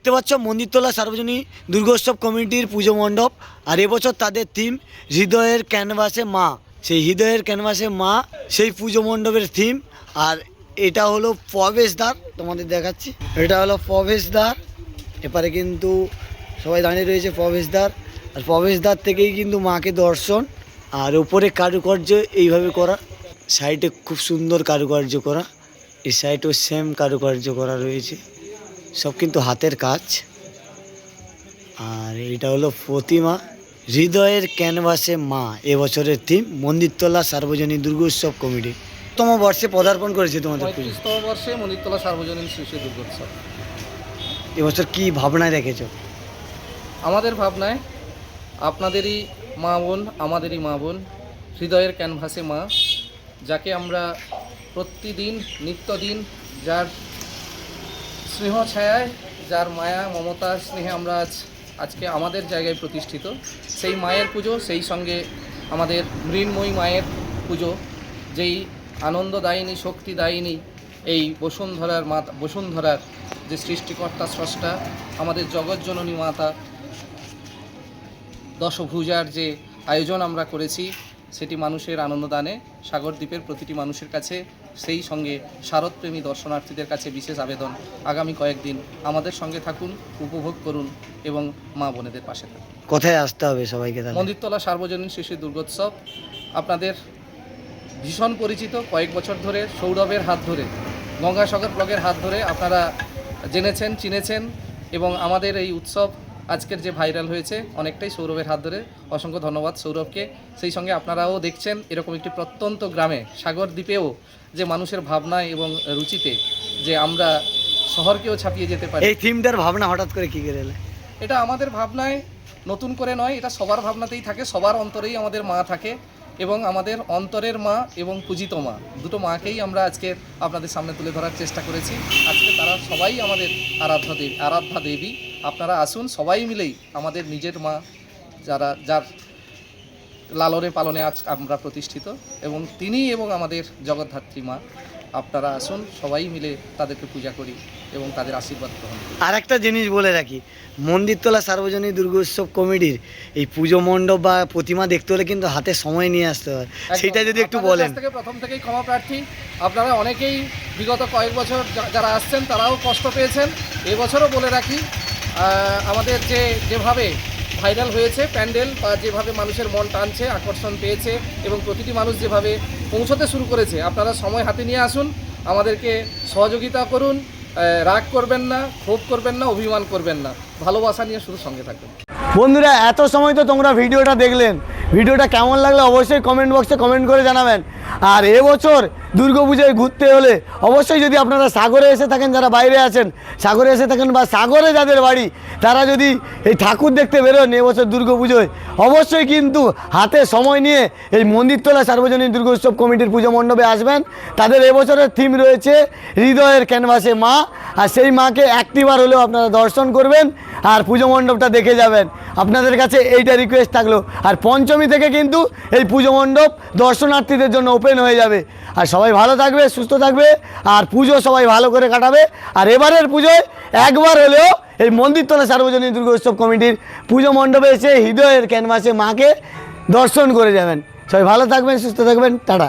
দেখতে পাচ্ছ মন্দিরতলা সার্বজনীন দুর্গোৎসব কমিটির পুজো মণ্ডপ। আর এবছর তাদের থিম হৃদয়ের ক্যানভাসে মা। সেই হৃদয়ের ক্যানভাসে মা, সেই পুজো মণ্ডপের থিম আর এটা হলো প্রবেশদ্বার, তোমাদের দেখাচ্ছি। এটা হলো প্রবেশদ্বার। এপারে কিন্তু সবাই দাঁড়িয়ে রয়েছে প্রবেশদ্বার। আর প্রবেশদ্বার থেকেই কিন্তু মাকে দর্শন। আর উপরে কারুকার্য এইভাবে করা। সাইডে খুব সুন্দর কারুকার্য করা। এই সাইডেও সেম কারুকার্য করা রয়েছে। সব কিন্তু হাতের কাজ। আর এটা হলো প্রতিমা। হৃদয়ের ক্যানভাসে মা এবছরের থিম মন্দিরতলা সার্বজনীন দুর্গোৎসব কমিটি। তম বর্ষে পদার্পণ করেছে তোমাদের পঁয়ত্রিশতম বর্ষে মনিরতলা সার্বজনীন শিশু দুর্গোৎসব। এবছর কি ভাবনায় রেখেছো? আমাদের ভাবনায় আপনাদেরই মা বোন আমাদেরই মা বোন হৃদয়ের ক্যানভাসে মা যাকে আমরা প্রতিদিন নিত্যদিন যার স্নেহ ছায়ায় যার মায়া, মমতা, স্নেহে আমরা আজ, আজকে আমাদের জায়গায় প্রতিষ্ঠিত। সেই মায়ের পুজো, সেই সঙ্গে আমাদের মৃন্ময়ী মায়ের পুজো, যেই আনন্দদায়িনী, শক্তিদায়িনী এই বসুন্ধরার মাতা, বসুন্ধরার যে সৃষ্টিকর্তা স্রষ্টা, আমাদের জগৎজননী মাতা, দশভুজার যে আয়োজন আমরা করেছি, সেটি মানুষের আনন্দদানে, সাগরদ্বীপের প্রতিটি মানুষের কাছে সেই সঙ্গে শারদপ্রেমী দর্শনার্থীদের কাছে বিশেষ আবেদন আগামী কয়েকদিন আমাদের সঙ্গে থাকুন উপভোগ করুন এবং মা বোনেদের পাশে থাকুন। কোথায় আসতে হবে সবাইকে মন্দিরতলা সার্বজনীন শিশু দুর্গোৎসব। আপনাদের ভীষণ পরিচিত কয়েক বছর ধরে সৌরভের হাত ধরে গঙ্গাসাগর ব্লগের হাত ধরে আপনারা জেনেছেন চিনেছেন এবং আমাদের এই উৎসব আজকের যে ভাইরাল হয়েছে অনেকটাই সৌরভের হাত ধরে। অসংখ্য ধন্যবাদ সৌরভকে। সেই সঙ্গে আপনারাও দেখছেন এরকম একটি প্রত্যন্ত গ্রামে সাগর দ্বীপেও যে মানুষের ভাবনায় এবং রুচিতে যে আমরা শহরকেও ছাপিয়ে যেতে পারি। এই থিমটার ভাবনা হঠাৎ করে কি করে এলে? এটা আমাদের ভাবনায় নতুন করে নয় এটা সবার ভাবনাতেই থাকে সবার অন্তরেই আমাদের মা থাকে এবং আমাদের অন্তরের মা এবং পূজিত মা। দুটো মাকেই আমরা আজকে আপনাদের সামনে তুলে ধরার চেষ্টা করেছি। আজকে তারা সবাই আমাদের আরাধ্যা দেবী আরাধ্যা দেবী। আপনারা আসুন সবাই মিলেই আমাদের নিজের মা যারা যার লালনে পালনে আজ আমরা প্রতিষ্ঠিত এবং তিনি এবং আমাদের জগদ্ধাত্রী মা আপনারা আসুন সবাই মিলে তাদেরকে পূজা করি এবং তাদের আশীর্বাদ গ্রহণ করি। আর একটা জিনিস বলে রাখি মন্দিরতলা সার্বজনীন দুর্গোৎসব কমিটির এই পুজো মণ্ডপ বা প্রতিমা দেখতে হলে কিন্তু হাতে সময় নিয়ে আসতে হয়। সেটা যদি একটু বলেন। থেকে প্রথম থেকেই ক্ষমা প্রার্থী আপনারা অনেকেই বিগত কয়েক বছর যারা আসছেন তারাও কষ্ট পেয়েছেন। এবছরও বলে রাখি আমাদের যে, যেভাবে ভাইরাল হয়েছে প্যান্ডেল বা যেভাবে মানুষের মন টানছে, আকর্ষণ পেয়েছে এবং প্রতিটি মানুষ যেভাবে পৌঁছতে শুরু করেছে, আপনারা সময় হাতে নিয়ে আসুন, আমাদেরকে সহযোগিতা করুন রাগ করবেন না, ক্ষোভ করবেন না, অভিমান করবেন না। ভালোবাসা নিয়ে শুধু সঙ্গে থাকবেন বন্ধুরা, এত সময় তো তোমরা ভিডিওটা দেখলেন। ভিডিওটা কেমন লাগল অবশ্যই কমেন্ট বক্সে কমেন্ট করে জানাবেন। আর এবছর দুর্গাপূজায় ঘুরতে হলে অবশ্যই যদি আপনারা সাগরে এসে থাকেন, যারা বাইরে আছেন, সাগরে এসে থাকেন বা সাগরে যাদের বাড়ি, তারা যদি এই ঠাকুর দেখতে বেরোন এবছর দুর্গাপুজোয়, অবশ্যই কিন্তু হাতে সময় নিয়ে এই মন্দিরতলা সার্বজনীন দুর্গোৎসব কমিটির পুজো মণ্ডপে আসবেন। তাদের এবছরের থিম রয়েছে হৃদয়ের ক্যানভাসে মা, আর সেই মাকে একটিবার হলেও আপনারা দর্শন করবেন আর পুজো মণ্ডপটা দেখে যাবেন। আপনাদের কাছে এইটা রিকোয়েস্ট থাকল। আর পঞ্চমী থেকে কিন্তু এই পুজো মণ্ডপ দর্শনার্থীদের জন্য ওপেন হয়ে যাবে। আর সবাই ভালো থাকবে, সুস্থ থাকবে, আর পুজো সবাই ভালো করে কাটাবে। আর এবারের পুজোয় একবার হলেও এই মন্দিরতলা সার্বজনীন দুর্গোৎসব কমিটির পুজো মণ্ডপে এসে হৃদয়ের ক্যানভাসে মাকে দর্শন করে যাবেন। সবাই ভালো থাকবেন, সুস্থ থাকবেন, টাটা।